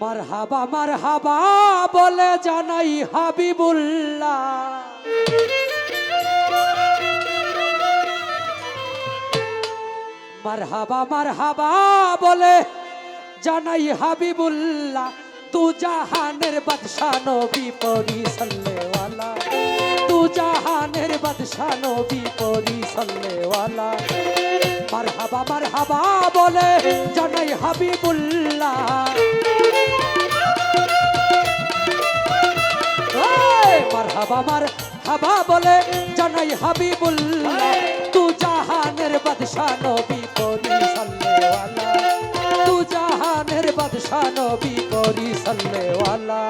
মার হাবা বলে জানাই হাবিবুল্লাহ। মার হাবা মার বলে জানাই হাবিবুল্লাহ, তু জাহানের বাদশা নবী পরি সল্লেওয়ালা, তু জাহানের বাদশা নবী পরি সল্লেওয়ালা মার হাবা হাবা বলে জানাই হাবিবুল্লাহ। মার হাবা মার হাবা বলে জানাই হাবিবুল্লাহ। তু জাহানের বাদশা নবী পরি সল্লেওয়ালা তু জাহানের বাদশা নবী পরি সল্লেওয়ালা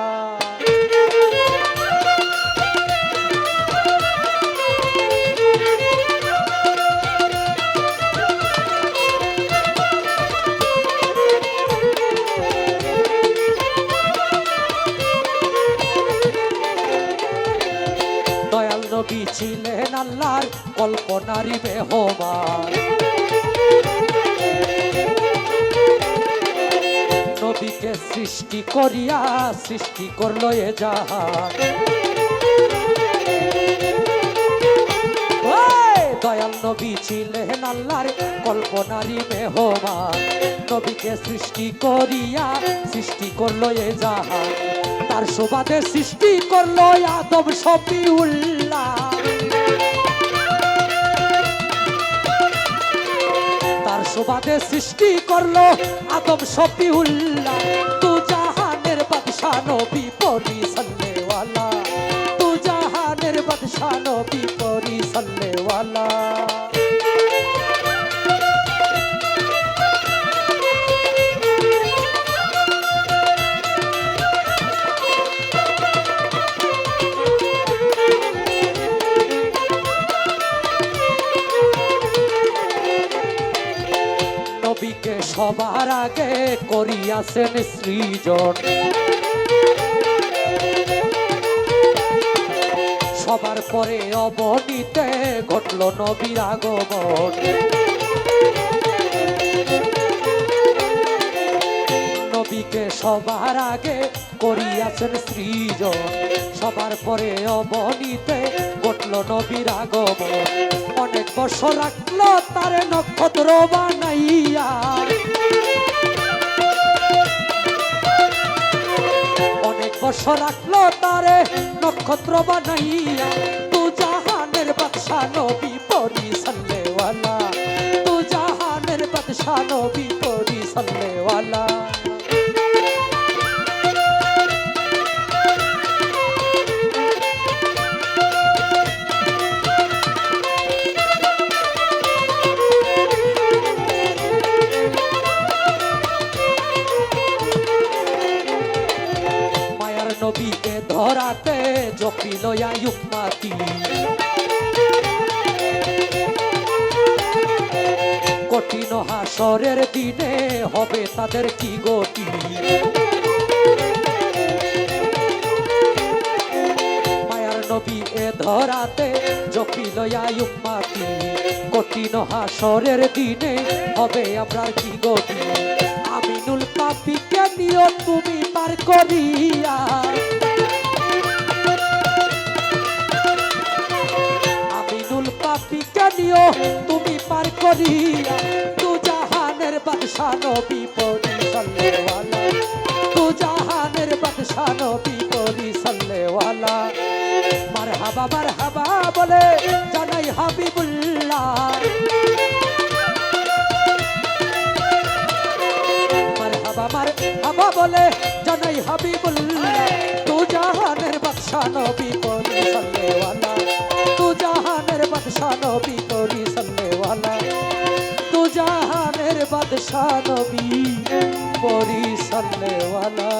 কল্পনারি বেহমান। নবীকে সৃষ্টি করিয়া সৃষ্টি করল এ জাহান। দয়াল নবী ছিলেন আল্লাহর কল্পনারি মেহমান। নবীকে সৃষ্টি করিয়া সৃষ্টি করল এ জাহান। তার সুবাদে সৃষ্টি করল আদম শফিউল্লাহ সুবাদে সৃষ্টি করল আদম শফিউল্লাহ। তু জাহানের বাদশাহ নবী পরি সল্লেওয়ালা তু জাহানের বাদশা নবীকে সবার আগে করিয়াছেন সৃজন। সবার পরে অবনীতে ঘটল নবীর আগমন। নবীকে সবার আগে করিয়াছেন সৃজন। সবার পরে অবনীতে ঘটল নবীর আগমন। অনেক বছর রাখল তার নক্ষত্র বানাইয়া। অনেক বছর রাখল তারে নক্ষত্র বানাইয়া। তু জাহানের বাদশা নবী পরি সল্লেওয়ালা তু জাহানের বাদশা নবী পরি সল্লেওয়ালা নবীকে ধরাতে জপিল ইউমাতি কঠিন হাসরের দিনে হবে তাদের কি গতি? মায়ার নবী এ ধরাতে জপিল ইউমাতি কঠিন হাসরের দিনে হবে আপনার কি গতি? আমিনুল পাপিকে নিও তুমি পার করিয়া। আমিনুল পাপিকে নিও তুমি পার করিয়া। তু জাহানের বাদশা নবী পরি সল্লেওয়ালা তু জাহানের বাদশা নবী পরি সল্লেওয়ালা মার হাবা মার হাবা বলে হাবা বলে, জানাই হাবিবুল্লাহ তু জাহানের বাদশা নবী করি সল্লেওয়ালা তু জাহানের বাদশা নবী করি সল্লেওয়ালা তু জাহানের বাদশা নবী করি সল্লেওয়ালা